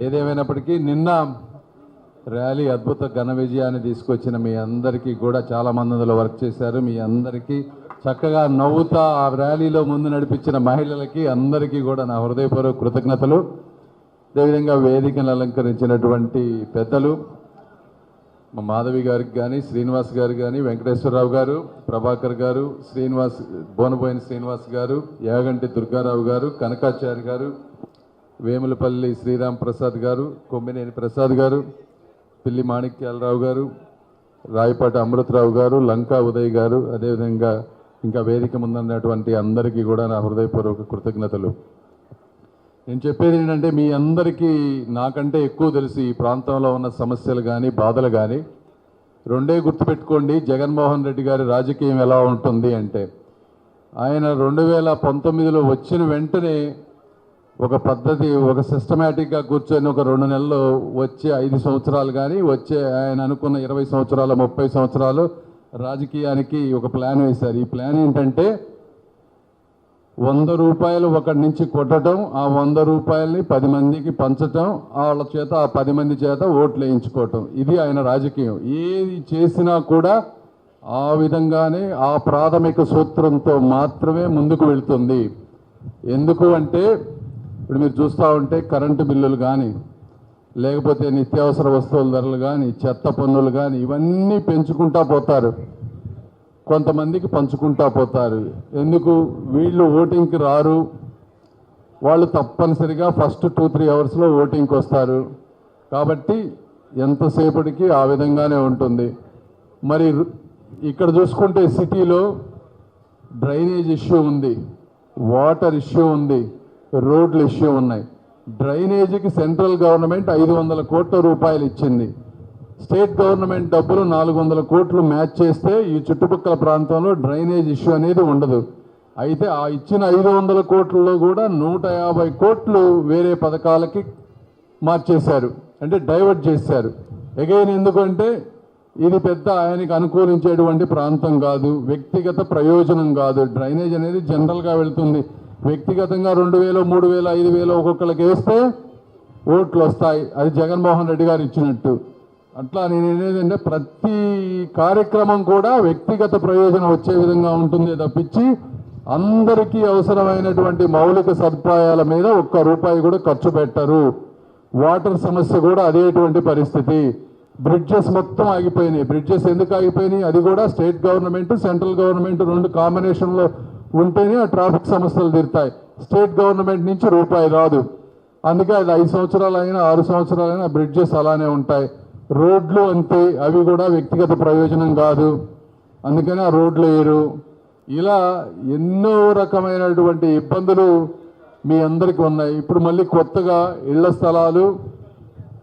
ఏదేమైనప్పటికీ నిన్న ర్యాలీ అద్భుత ఘన విజయాన్ని తీసుకొచ్చిన మీ అందరికీ కూడా చాలా మంది అందులో వర్క్ చేశారు. మీ అందరికీ చక్కగా నవ్వుతా ఆ ర్యాలీలో ముందు నడిపించిన మహిళలకి అందరికీ కూడా నా హృదయపూర్వక కృతజ్ఞతలు. అదేవిధంగా వేదికను అలంకరించినటువంటి పెద్దలు మా మాధవి గారికి కానీ శ్రీనివాస్ గారు కానీ వెంకటేశ్వరరావు గారు ప్రభాకర్ గారు శ్రీనివాస్ బోనబోయిన శ్రీనివాస్ గారు యాగంటి దుర్గారావు గారు కనకాచారి గారు వేములపల్లి శ్రీరామ్ ప్రసాద్ గారు కొమ్మినేని ప్రసాద్ గారు పిల్లి మాణిక్యాలరావు గారు రాయపాటి అమృతరావు గారు లంకా ఉదయ్ గారు అదేవిధంగా ఇంకా వేదిక ముందున్నటువంటి అందరికీ కూడా నా హృదయపూర్వక కృతజ్ఞతలు. నేను చెప్పేది ఏంటంటే మీ అందరికీ నాకంటే ఎక్కువ తెలుసు ఈ ప్రాంతంలో ఉన్న సమస్యలు కానీ బాధలు కానీ రెండే గుర్తుపెట్టుకోండి జగన్మోహన్ రెడ్డి గారి రాజకీయం ఎలా ఉంటుంది అంటే ఆయన రెండు వేల పంతొమ్మిదిలో వచ్చిన వెంటనే ఒక పద్ధతి ఒక సిస్టమేటిక్గా కూర్చొని ఒక రెండు నెలలు వచ్చే ఐదు సంవత్సరాలు కానీ వచ్చే ఆయన అనుకున్న ఇరవై సంవత్సరాలు ముప్పై సంవత్సరాలు రాజకీయానికి ఒక ప్లాన్ వేశారు. ఈ ప్లాన్ ఏంటంటే వంద రూపాయలు ఒకటి నుంచి కొట్టడం ఆ వంద రూపాయలని పది మందికి పంచటం వాళ్ళ చేత ఆ పది మంది చేత ఓట్లు వేయించుకోవటం. ఇది ఆయన రాజకీయం. ఏది చేసినా కూడా ఆ విధంగానే ఆ ప్రాథమిక సూత్రంతో మాత్రమే ముందుకు వెళ్తుంది. ఎందుకు అంటే ఇప్పుడు మీరు చూస్తూ ఉంటే కరెంటు బిల్లులు కానీ లేకపోతే నిత్యావసర వస్తువుల ధరలు కానీ చెత్త పన్నులు కానీ ఇవన్నీ పెంచుకుంటా పోతారు. కొంతమందికి పంచుకుంటా పోతారు. ఎందుకు? వీళ్ళు ఓటింగ్కి రారు. వాళ్ళు తప్పనిసరిగా ఫస్ట్ టూ త్రీ అవర్స్లో ఓటింగ్కి వస్తారు. కాబట్టి ఎంతసేపటికి ఆ విధంగానే ఉంటుంది. మరి ఇక్కడ చూసుకుంటే సిటీలో డ్రైనేజ్ ఇష్యూ ఉంది. వాటర్ ఇష్యూ ఉంది. రోడ్ల ఇష్యూ ఉన్నాయి. డ్రైనేజీకి సెంట్రల్ గవర్నమెంట్ ఐదు వందల కోట్ల రూపాయలు ఇచ్చింది. స్టేట్ గవర్నమెంట్ డబ్బులు నాలుగు వందల కోట్లు మ్యాచ్ చేస్తే ఈ చుట్టుపక్కల ప్రాంతంలో డ్రైనేజ్ ఇష్యూ అనేది ఉండదు. అయితే ఆ ఇచ్చిన ఐదు వందల కోట్లలో కూడా నూట యాభై కోట్లు వేరే పథకాలకి మార్చేశారు. అంటే డైవర్ట్ చేశారు. ఎగైన్ ఎందుకంటే ఇది పెద్ద ఆయనకి అనుకూలించేటువంటి ప్రాంతం కాదు. వ్యక్తిగత ప్రయోజనం కాదు. డ్రైనేజ్ అనేది జనరల్గా వెళ్తుంది. వ్యక్తిగతంగా రెండు వేలు మూడు వేలు ఐదు వేలు ఒక్కొక్కరికి వేస్తే ఓట్లు వస్తాయి. అది జగన్మోహన్ రెడ్డి గారు ఇచ్చినట్టు. అట్లా నేను ఏంటంటే ప్రతి కార్యక్రమం కూడా వ్యక్తిగత ప్రయోజనం వచ్చే విధంగా ఉంటుంది తప్పించి అందరికీ అవసరమైనటువంటి మౌలిక సదుపాయాల మీద ఒక్క రూపాయి కూడా ఖర్చు పెట్టరు. వాటర్ సమస్య కూడా అదేటువంటి పరిస్థితి. బ్రిడ్జెస్ మొత్తం ఆగిపోయినాయి. బ్రిడ్జెస్ ఎందుకు ఆగిపోయినాయి? అది కూడా స్టేట్ గవర్నమెంట్ సెంట్రల్ గవర్నమెంట్ రెండు కాంబినేషన్లో ఉంటేనే ఆ ట్రాఫిక్ సమస్యలు తీరుతాయి. స్టేట్ గవర్నమెంట్ నుంచి రూపాయి రాదు. అందుకే అది ఐదు సంవత్సరాలు అయినా ఆరు సంవత్సరాలు అయినా బ్రిడ్జెస్ అలానే ఉంటాయి. రోడ్లు అంతే అవి కూడా వ్యక్తిగత ప్రయోజనం కాదు. అందుకని ఆ రోడ్లు వేరు. ఇలా ఎన్నో రకమైనటువంటి ఇబ్బందులు మీ అందరికీ ఉన్నాయి. ఇప్పుడు మళ్ళీ కొత్తగా ఇళ్ళ స్థలాలు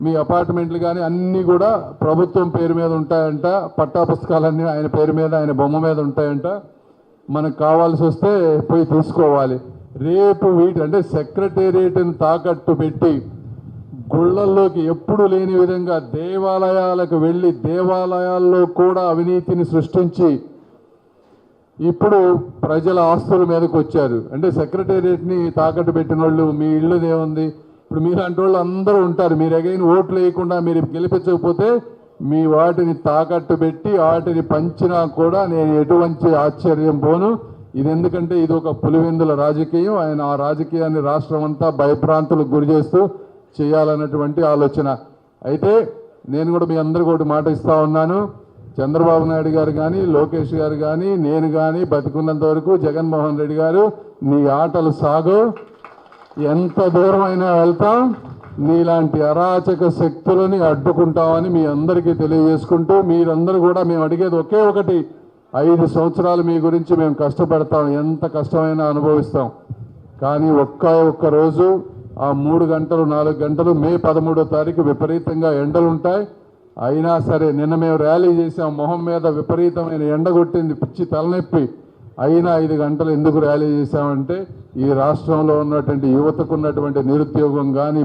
మీ అపార్ట్మెంట్లు కానీ అన్నీ కూడా ప్రభుత్వం పేరు మీద ఉంటాయంట. పట్టా పుస్తకాలన్నీ ఆయన పేరు మీద ఆయన బొమ్మ మీద ఉంటాయంట. మనకు కావాల్సి వస్తే పోయి తీసుకోవాలి రేపు వీటి అంటే సెక్రటేరియట్ని తాకట్టు పెట్టి గుళ్ళల్లోకి ఎప్పుడు లేని విధంగా దేవాలయాలకు వెళ్ళి దేవాలయాల్లో కూడా అవినీతిని సృష్టించి ఇప్పుడు ప్రజల ఆస్తుల మీదకి వచ్చారు. అంటే సెక్రటేరియట్ని తాకట్టు పెట్టిన వాళ్ళు మీ ఇల్లుదేముంది ఇప్పుడు మీలాంటి వాళ్ళు అందరూ ఉంటారు. మీరు ఎగైన ఓట్లు వేయకుండా మీరు గెలిపించకపోతే మీ వాటిని తాకట్టు పెట్టి వాటిని పంచినా కూడా నేను ఎటువంటి ఆశ్చర్యం పోను. ఇది ఎందుకంటే ఇది ఒక పులివెందుల రాజకీయం. ఆయన ఆ రాజకీయాన్ని రాష్ట్రం అంతా భయభ్రాంతులకు గురి చేస్తూ చేయాలన్నటువంటి ఆలోచన. అయితే నేను కూడా మీ అందరికీ ఒకటి మాట ఇస్తా ఉన్నాను. చంద్రబాబు నాయుడు గారు కానీ లోకేష్ గారు కానీ నేను కానీ బతికున్నంత వరకు జగన్మోహన్ రెడ్డి గారు నీ ఆటలు సాగు. ఎంత దూరమైనా వెళ్తాం. నీలాంటి అరాచక శక్తులని అడ్డుకుంటామని మీ అందరికీ తెలియజేసుకుంటూ మీరందరూ కూడా మేము అడిగేది ఒకే ఒకటి. ఐదు సంవత్సరాలు మీ గురించి మేము కష్టపడతాం. ఎంత కష్టమైనా అనుభవిస్తాం. కానీ ఒక్క ఒక్క రోజు ఆ మూడు గంటలు నాలుగు గంటలు మే పదమూడో తారీఖు విపరీతంగా ఎండలు ఉంటాయి అయినా సరే నిన్న మేము ర్యాలీ చేసాం మొహం మీద విపరీతమైన ఎండ కొట్టింది. పిచ్చి తలనొప్పి. అయినా ఐదు గంటలు ఎందుకు ర్యాలీ చేశామంటే ఈ రాష్ట్రంలో ఉన్నటువంటి యువతకు ఉన్నటువంటి నిరుద్యోగం కానీ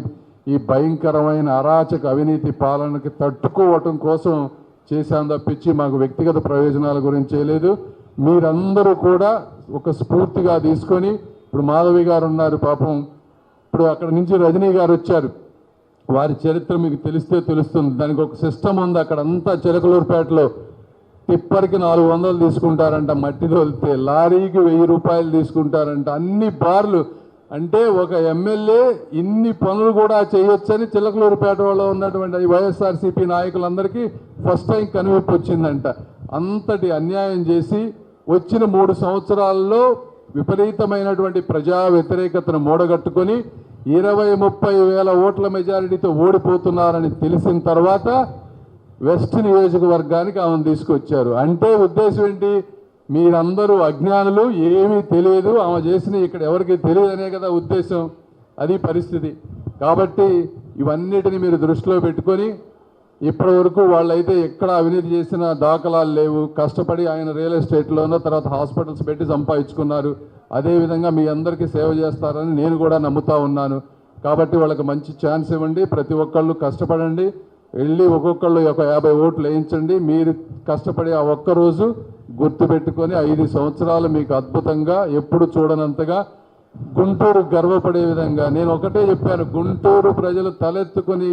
ఈ భయంకరమైన అరాచక అవినీతి పాలనకి తట్టుకోవటం కోసం చేశాం తప్పించి మాకు వ్యక్తిగత ప్రయోజనాల గురించి చేయలేదు. మీరందరూ కూడా ఒక స్ఫూర్తిగా తీసుకొని ఇప్పుడు మాధవి గారు ఉన్నారు పాపం. ఇప్పుడు అక్కడ నుంచి రజనీ గారు వచ్చారు. వారి చరిత్ర మీకు తెలిస్తే తెలుస్తుంది. దానికి ఒక సిస్టమ్ ఉంది. అక్కడ అంతా చిలకలూరుపేటలో టిప్పర్కి నాలుగు వందలు తీసుకుంటారంట మట్టి తోలితే లారీకి వెయ్యి రూపాయలు తీసుకుంటారంట. అన్ని బార్లు అంటే ఒక ఎమ్మెల్యే ఇన్ని పనులు కూడా చేయొచ్చని చిలకలూరుపేట వాళ్ళు ఉన్నటువంటి వైఎస్ఆర్సీపీ నాయకులందరికీ ఫస్ట్ టైం కనువిప్పు వచ్చిందంట. అంతటి అన్యాయం చేసి వచ్చిన మూడు సంవత్సరాల్లో విపరీతమైనటువంటి ప్రజా వ్యతిరేకతను మూడగట్టుకొని ఇరవై ముప్పై వేల ఓట్ల మెజారిటీతో ఓడిపోతున్నారని తెలిసిన తర్వాత వెస్ట్ నియోజకవర్గానికి ఆమెను తీసుకొచ్చారు. అంటే ఉద్దేశం ఏంటి? మీరందరూ అజ్ఞానులు ఏమీ తెలియదు. ఆమె చేసిన ఇక్కడ ఎవరికి తెలియదనే కదా ఉద్దేశం. అది పరిస్థితి. కాబట్టి ఇవన్నిటిని మీరు దృష్టిలో పెట్టుకొని ఇప్పటి వరకు వాళ్ళైతే ఎక్కడ అవినీతి చేసిన దాఖలాలు లేవు. కష్టపడి ఆయన రియల్ ఎస్టేట్లోనో తర్వాత హాస్పిటల్స్ పెట్టి సంపాదించుకున్నారు. అదేవిధంగా మీ అందరికీ సేవ చేస్తారని నేను కూడా నమ్ముతా ఉన్నాను. కాబట్టి వాళ్ళకి మంచి ఛాన్స్ ఇవ్వండి. ప్రతి ఒక్కళ్ళు కష్టపడండి. వెళ్ళి ఒక్కొక్కళ్ళు ఒక యాభై ఓట్లు వేయించండి. మీరు కష్టపడి ఆ ఒక్క రోజు గుర్తుపెట్టుకొని ఐదు సంవత్సరాలు మీకు అద్భుతంగా ఎప్పుడు చూడనంతగా గుంటూరు గర్వపడే విధంగా నేను ఒకటే చెప్పాను గుంటూరు ప్రజలు తలెత్తుకొని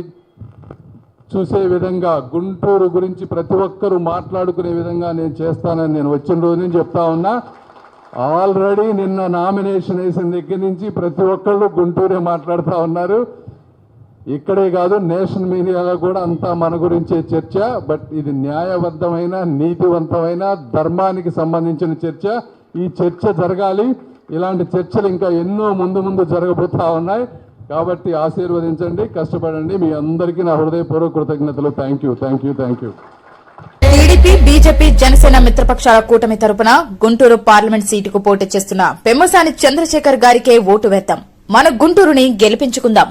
చూసే విధంగా గుంటూరు గురించి ప్రతి ఒక్కరూ మాట్లాడుకునే విధంగా నేను చేస్తానని నేను వచ్చిన రోజు నుంచి చెప్తా ఉన్నా. ఆల్రెడీ నిన్న నామినేషన్ వేసిన దగ్గర నుంచి ప్రతి ఒక్కళ్ళు గుంటూరే మాట్లాడుతూ ఉన్నారు. ఇక్కడే కాదు నేషనల్ మీడియాలో కూడా అంతా మన గురించే చర్చ బట్ ఇది న్యాయబద్ధమైన నీతివంతమైన ధర్మానికి సంబంధించిన చర్చ. ఈ చర్చ జరగాలి. ఇలాంటి చర్చలు ఇంకా ఎన్నో ముందు ముందు జరగబోతా ఉన్నాయి. కాబట్టి ఆశీర్వదించండి కష్టపడండి. మీ అందరికీ నా హృదయపూర్వక కృతజ్ఞతలు. Thank you thank you thank you TDP BJP Janasena మిత్రపక్షాల కూటమి తరపున గుంటూరు పార్లమెంట్ సీటుకు పోటీ చేస్తున్న పెమ్మసాని చంద్రశేఖర్ గారికే ఓటు వేద్దాం. మన గుంటూరుని గెలిపించుకుందాం.